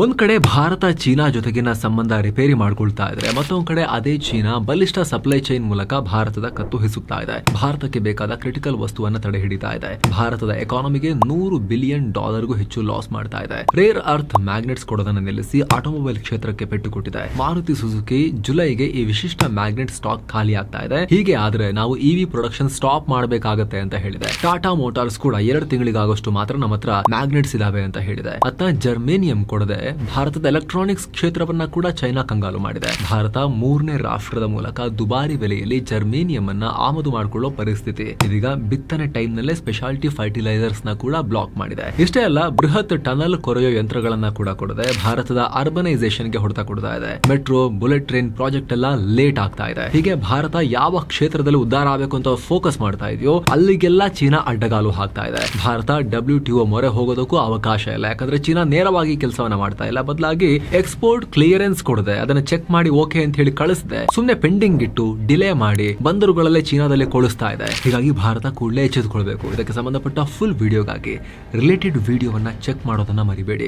ಒಂದ್ ಕಡೆ ಭಾರತ ಚೀನಾ ಜೊತೆಗಿನ ಸಂಬಂಧ ರಿಪೇರಿ ಮಾಡ್ಕೊಳ್ತಾ ಇದ್ರೆ, ಮತ್ತೊಂದ್ ಕಡೆ ಅದೇ ಚೀನಾ ಬಲಿಷ್ಠ ಸಪ್ಲೈ ಚೈನ್ ಮೂಲಕ ಭಾರತದ ಕತ್ತು ಹಿಸುತ್ತಾ ಇದೆ. ಭಾರತಕ್ಕೆ ಬೇಕಾದ ಕ್ರಿಟಿಕಲ್ ವಸ್ತುವನ್ನ ತಡೆ ಹಿಡಿತಾ ಇದೆ. ಭಾರತದ ಎಕಾನಮಿಗೆ ನೂರು ಬಿಲಿಯನ್ ಡಾಲರ್ಗೂ ಹೆಚ್ಚು ಲಾಸ್ ಮಾಡ್ತಾ ಇದೆ. ರೇರ್ ಅರ್ಥ್ ಮ್ಯಾಗ್ನೆಟ್ಸ್ ಕೊಡೋದನ್ನ ನಿಲ್ಲಿಸಿ ಆಟೋಮೊಬೈಲ್ ಕ್ಷೇತ್ರಕ್ಕೆ ಪೆಟ್ಟು ಕೊಟ್ಟಿದೆ ಮಾರುತಿ ಸುಜುಕಿ ಜುಲೈಗೆ ಈ ವಿಶಿಷ್ಟ ಮ್ಯಾಗ್ನೆಟ್ ಸ್ಟಾಕ್ ಖಾಲಿ ಆಗ್ತಾ ಇದೆ. ಹೀಗೆ ಆದ್ರೆ ನಾವು ಇವಿ ಪ್ರೊಡಕ್ಷನ್ ಸ್ಟಾಪ್ ಮಾಡಬೇಕಾಗತ್ತೆ ಅಂತ ಹೇಳಿದೆ. ಟಾಟಾ ಮೋಟಾರ್ಸ್ ಕೂಡ ಎರಡು ತಿಂಗಳಿಗಾಗಷ್ಟು ಮಾತ್ರ ನಮ್ಮ ಹತ್ರ ಮ್ಯಾಗ್ನೆಟ್ಸ್ ಇದಾವೆ ಅಂತ ಹೇಳಿದೆ. ಅತ್ತ ಜರ್ಮೇನಿಯಂ ಕೊಡದೆ ಭಾರತದ ಎಲೆಕ್ಟ್ರಾನಿಕ್ಸ್ ಕ್ಷೇತ್ರವನ್ನ ಕೂಡ ಚೈನಾ ಕಂಗಾಲು ಮಾಡಿದೆ. ಭಾರತ ಮೂರನೇ ರಾಷ್ಟ್ರದ ಮೂಲಕ ದುಬಾರಿ ಬೆಲೆಯಲ್ಲಿ ಜರ್ಮೇನಿಯಂ ಅನ್ನ ಆಮದು ಮಾಡಿಕೊಳ್ಳುವ ಪರಿಸ್ಥಿತಿ. ಇದೀಗ ಬಿತ್ತನೆ ಟೈಮ್ ನಲ್ಲೇ ಸ್ಪೆಷಾಲಿಟಿ ಫರ್ಟಿಲೈಸರ್ಸ್ನ ಕೂಡ ಬ್ಲಾಕ್ ಮಾಡಿದೆ. ಇಷ್ಟೇ ಅಲ್ಲ, ಬೃಹತ್ ಟನಲ್ ಕೊರೆಯೋ ಯಂತ್ರಗಳನ್ನ ಕೂಡ ಕೊಡದೆ ಭಾರತದ ಅರ್ಬನೈಸೇಷನ್ಗೆ ಹೊಡೆತ ಕೊಡ್ತಾ ಇದೆ. ಮೆಟ್ರೋ ಬುಲೆಟ್ ಟ್ರೈನ್ ಪ್ರಾಜೆಕ್ಟ್ ಎಲ್ಲ ಲೇಟ್ ಆಗ್ತಾ ಇದೆ. ಹೀಗೆ ಭಾರತ ಯಾವ ಕ್ಷೇತ್ರದಲ್ಲಿ ಉದ್ಧಾರ ಆಗಬೇಕು ಅಂತ ಫೋಕಸ್ ಮಾಡ್ತಾ ಇದೆಯೋ, ಅಲ್ಲಿಗೆಲ್ಲ ಚೀನಾ ಅಡ್ಡಗಾಲು ಹಾಕ್ತಾ ಇದೆ. ಭಾರತ ಡಬ್ಲ್ಯೂ ಮೊರೆ ಹೋಗೋದಕ್ಕೂ ಅವಕಾಶ ಇಲ್ಲ. ಯಾಕಂದ್ರೆ ಚೀನಾ ನೇರವಾಗಿ ಕೆಲಸವನ್ನ ಮಾಡ್ತಾ ಇಲ್ಲ. ಬದಲಾಗಿ ಎಕ್ಸ್ಪೋರ್ಟ್ ಕ್ಲಿಯರೆನ್ಸ್ ಕೊಡದೆ ಅದನ್ನ ಚೆಕ್ ಮಾಡಿ ಓಕೆ ಅಂತ ಹೇಳಿ ಕಳಿಸದೆ. ಸುಮ್ನೆ ಪೆಂಡಿಂಗ್ ಇಟ್ಟು ಡಿಲೇ ಮಾಡಿ ಬಂದರುಗಳಲ್ಲೇ ಚೀನಾದಲ್ಲಿ ಕೊಳಿಸ್ತಾ ಇದೆ ಹೀಗಾಗಿ ಭಾರತ ಕೂಡಲೇ ಎಚ್ಚೆತ್ತುಕೊಳ್ಬೇಕು ಇದಕ್ಕೆ ಸಂಬಂಧಪಟ್ಟ ಫುಲ್ ವಿಡಿಯೋಗಾಗಿ ರಿಲೇಟೆಡ್ ವಿಡಿಯೋವನ್ನ ಚೆಕ್ ಮಾಡೋದನ್ನ ಮರಿಬೇಡಿ.